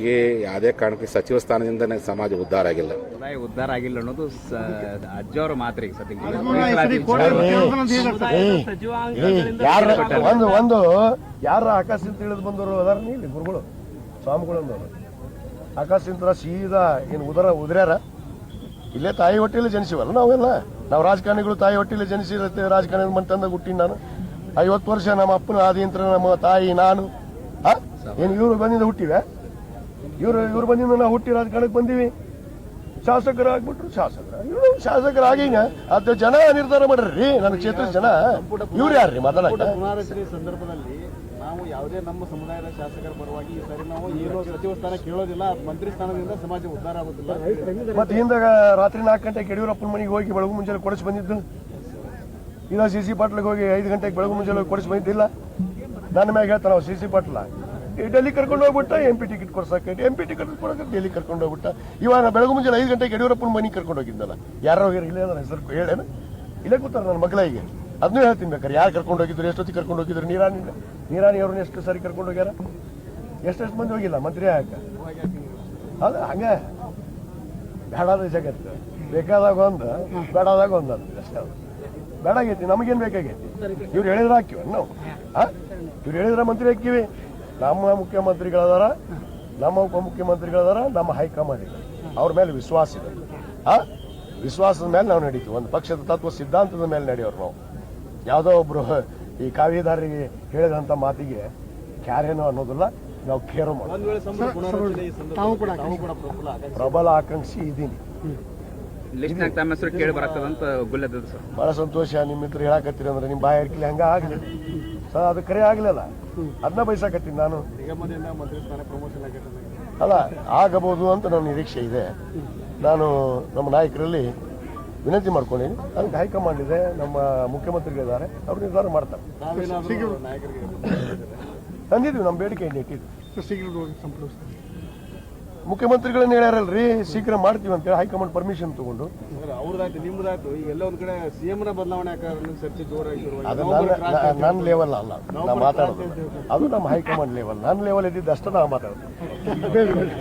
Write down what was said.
ನನಗೆ ಯಾವುದೇ ಕಾರಣಕ್ಕೆ ಸಚಿವ ಸ್ಥಾನದಿಂದ ನನಗೆ ಸಮಾಜ ಉದ್ಧಾರ ಆಗಿಲ್ಲ. ಸಮುದಾಯ ಉದ್ಧಾರ ಆಗಿಲ್ಲ ಅನ್ನೋದು ಅಜ್ಜವರು ಮಾತ್ರ ಸದ್ಯಕ್ಕೆ. ಒಂದು ಒಂದು ಯಾರ ಆಕಾಶದಿಂದ ತಿಳಿದು ಬಂದವರು ಅದಾರ ಇಲ್ಲಿ ಗುರುಗಳು? ಸ್ವಾಮಿಗಳು ಅಂದವರು ಆಕಾಶದಿಂದ ಸೀದಾ ಏನು ಉದರ ಉದರ್ಯಾರ? ಇಲ್ಲೇ ತಾಯಿ ಹೊಟ್ಟೆಯಲ್ಲಿ ಜನಿಸಿವಲ್ಲ ನಾವೆಲ್ಲ? ನಾವು ರಾಜಕಾರಣಿಗಳು ತಾಯಿ ಹೊಟ್ಟೆಯಲ್ಲಿ ಜನಿಸಿರುತ್ತೆ ರಾಜಕಾರಣಿ ಮಂತಂದ ಹುಟ್ಟಿನ ನಾನು. ಐವತ್ತು ವರ್ಷ ನಮ್ಮ ಅಪ್ಪನ ಆದಿಂತ್ರ ನಮ್ಮ ತಾಯಿ ನಾನು. ಆ? ಏನು ಇವರು ಬಂದಿಂದ ಹುಟ್ಟಿವೆ? ಇವ್ರು ಇವ್ರು ಬಂದಿಂದ ನಾವು ಹುಟ್ಟಿ ರಾಜಕಾರಣಕ್ಕೆ ಬಂದೀವಿ. ಶಾಸಕರಾಗ್ಬಿಟ್ರು ಶಾಸಕರ. ಇವ್ರು ಶಾಸಕರಾಗೀಗ ಅದು ಜನ ನಿರ್ಧಾರ ಮಾಡ್ರಿ ನನ್ನ ಕ್ಷೇತ್ರದ ಜನ. ಇವ್ರು ಯಾರ್ರಿ ಮಾತಾಡಕ ಪುನಾರಚನೆ ಸಂದರ್ಭದಲ್ಲಿ ನಾವು ಯಾವುದೇ ನಮ್ಮ ಸಮುದಾಯದ ಶಾಸಕರ ಪರವಾಗಿ ಈ ಸರಿ ನಾವು ಏನು ಸಚಿವ ಸ್ಥಾನ ಕೇಳೋದಿಲ್ಲ ಮಂತ್ರಿ ಸ್ಥಾನದಿಂದ ಸಮಾಜ ಉದ್ಧಾರ ಆಗೋದಿಲ್ಲ. ಮತ್ತೆ ಹಿಂದಾಗ ರಾತ್ರಿ ನಾಲ್ಕು ಗಂಟೆಗೆ ಯಡಿಯೂರಪ್ಪನ ಮನೆಗೆ ಹೋಗಿ ಬೆಳಗು ಮುಂಜಾನೆ ಕೊಡಿಸಿ ಬಂದಿದ್ದು. ಇಲ್ಲ ಸಿ ಸಿ ಪಾಟ್ಲಿಗೆ ಹೋಗಿ ಐದು ಗಂಟೆಗೆ ಬೆಳಗು ಮುಂಜಾನೆ ಹೋಗಿ ಕೊಡಿಸಿ ಬಂದಿದ್ದಿಲ್ಲ. ನನ್ನ ಮ್ಯಾಗ ಹೇಳ್ತಾನ ಸಿ ಸಿ ಪಾಟ್ಲ. ಡೆಲ್ಲಿ ಕರ್ಕೊಂಡು ಹೋಗ್ಬಿಟ್ಟ, ಎಂ ಪಿ ಟಿಕೆಟ್ ಕೊಡ್ಸಕ್ಕೆ. ಎಂ ಪಿ ಟಿಕೆಟ್ ಕೊಡಕ್ಕೆ ಡೆಲ್ಲಿ ಕರ್ಕೊಂಡು ಹೋಗ್ಬಿಟ್ಟ. ಇವಾಗ ಬೆಳಗ್ಗೆ ಬೆಳಗು ಮುಂಜಾನೆ ಐದು ಗಂಟೆಗೆ ಯಡಿಯೂರಪ್ಪನ ಮನೆಗೆ ಕರ್ಕೊಂಡು ಹೋಗಿದ್ದಲ್ಲ. ಯಾರೋ ಇಲ್ಲ ಅದಾರ ಹೆಸರು ಹೇಳೇನು? ಇಲ್ಲೇ ಗೊತ್ತಾರ ನನ್ನ ಮಗಳಿಗೆ ಅದನ್ನೂ ಹೇಳ್ತೀನಿ ಬೇಕಾರೆ. ಯಾರು ಕರ್ಕೊಂಡು ಹೋಗಿದ್ರು, ಎಷ್ಟೊತ್ತಿಗೆ ಕರ್ಕೊಂಡು ಹೋಗಿದ್ರು? ನೀರಾನಿ ನೀರಾನಿ ಅವ್ರನ್ನ ಎಷ್ಟು ಸಾರಿ ಕರ್ಕೊಂಡು ಹೋಗ್ಯಾರ? ಎಷ್ಟೆಷ್ಟು ಮಂದಿ ಹೋಗಿಲ್ಲ? ಮಂತ್ರಿ ಆಗ ಅದ ಹಂಗೆ? ಬೇಡಾದ ಜಗತ್ತು. ಬೇಕಾದಾಗ ಒಂದು, ಬೇಡಾದಾಗ ಒಂದು ಅಂತ ಅಷ್ಟೇ ಬೇಡಾಗೈತಿ ನಮಗೇನು ಬೇಕಾಗೈತಿ? ಇವ್ರು ಹೇಳಿದ್ರೆ ಹಾಕಿವ ನಾವು ಇವ್ರು ಹೇಳಿದ್ರೆ ಮಂತ್ರಿ ಹಾಕಿವಿ. ನಮ್ಮ ಮುಖ್ಯಮಂತ್ರಿಗಳದಾರ ನಮ್ಮ ಉಪಮುಖ್ಯಮಂತ್ರಿಗಳದಾರ ನಮ್ಮ ಹೈಕಮಾಂಡ್ ಇದೆ. ಅವ್ರ ಮೇಲೆ ವಿಶ್ವಾಸ ಇದೆ. ಆ ವಿಶ್ವಾಸದ ಮೇಲೆ ನಾವು ನಡೀತೀವಿ. ಒಂದು ಪಕ್ಷದ ತತ್ವ ಸಿದ್ಧಾಂತದ ಮೇಲೆ ನಡೆಯೋರು ನಾವು. ಯಾವುದೋ ಒಬ್ರು ಈ ಕಾವ್ಯದಾರರಿಗೆ ಹೇಳಿದಂಥ ಮಾತಿಗೆ ಕ್ಯಾರೇನೋ ಅನ್ನೋದಿಲ್ಲ ನಾವು ಕೇರೋ ಮಾಡೋದು. ವೇಳೆ ಸಂಬಳ ಪುನಾರಚನೆ ಈ ಸಂದರ್ಭದಲ್ಲಿ ತಾವು ಕೂಡ ಪ್ರಬಲ ಆಕಾಂಕ್ಷಿ ಇದ್ದೀನಿ. ಲಿಸ್ಟ್ನಾಗ ಕೇಳಿ ಬರತ್ತದಂತ ಗುಲ್ಲೆದ ಸರ್. ಬಹಳ ಸಂತೋಷ ನಿಮ್ಮ ಹೇಳಾಕತ್ತೀರಿ ಹೇಳಕತ್ತೀರಿ ಅಂದ್ರೆ ನಿಮ್ಮ ಬಾಯಿ ಹಂಗ ಆಗ್ಲಿ. ಸರ್ ಅದು ಕರೆ ಆಗ್ಲಿಲ್ಲ. ಅದನ್ನ ಬಯಸಾಕತ್ತೀನಿ ನಾನು. ಅಲ್ಲ ಆಗಬಹುದು ಅಂತ ನನ್ನ ನಿರೀಕ್ಷೆ ಇದೆ. ನಾನು ನಮ್ಮ ನಾಯಕರಲ್ಲಿ ವಿನಂತಿ ಮಾಡ್ಕೊಂಡೀನಿ ಅದಕ್ಕೆ ಹೈಕಮಾಂಡ್ ಇದೆ ನಮ್ಮ ಮುಖ್ಯಮಂತ್ರಿಗಳಿದ್ದಾರೆ ಅವ್ರು ನಿರ್ಧಾರ ಮಾಡ್ತಾರೆ. ತಂದಿದ್ವಿ ನಮ್ಮ ಬೇಡಿಕೆ ಇಟ್ಟಿದ್ವಿ ಮುಖ್ಯಮಂತ್ರಿಗಳನ್ನ ಹೇಳ್ಯಾರಲ್ರಿ? ಶೀಘ್ರ ಮಾಡ್ತೀವಿ ಅಂತೇಳಿ ಹೈಕಮಾಂಡ್ ಪರ್ಮಿಷನ್ ತಗೊಂಡು. ಅವ್ರದಾಯ್ತು ನಿಮ್ದಾಯ್ತು. ಈಗ ಎಲ್ಲ ಒಂದ್ ಕಡೆ ಬದಲಾವಣೆ ಚರ್ಚೆ ಜೋರಾಗಿ ನನ್ನ ಲೆವೆಲ್ ಅಲ್ಲ ನಾ ಮಾತಾಡೋದು ಅದು ನಮ್ಮ ಹೈಕಮಾಂಡ್ ಲೆವೆಲ್ ನನ್ನ ಲೆವೆಲ್ ಇದ್ದಿದ್ದು ಅಷ್ಟೇ ನಾವು ಮಾತಾಡೋದು.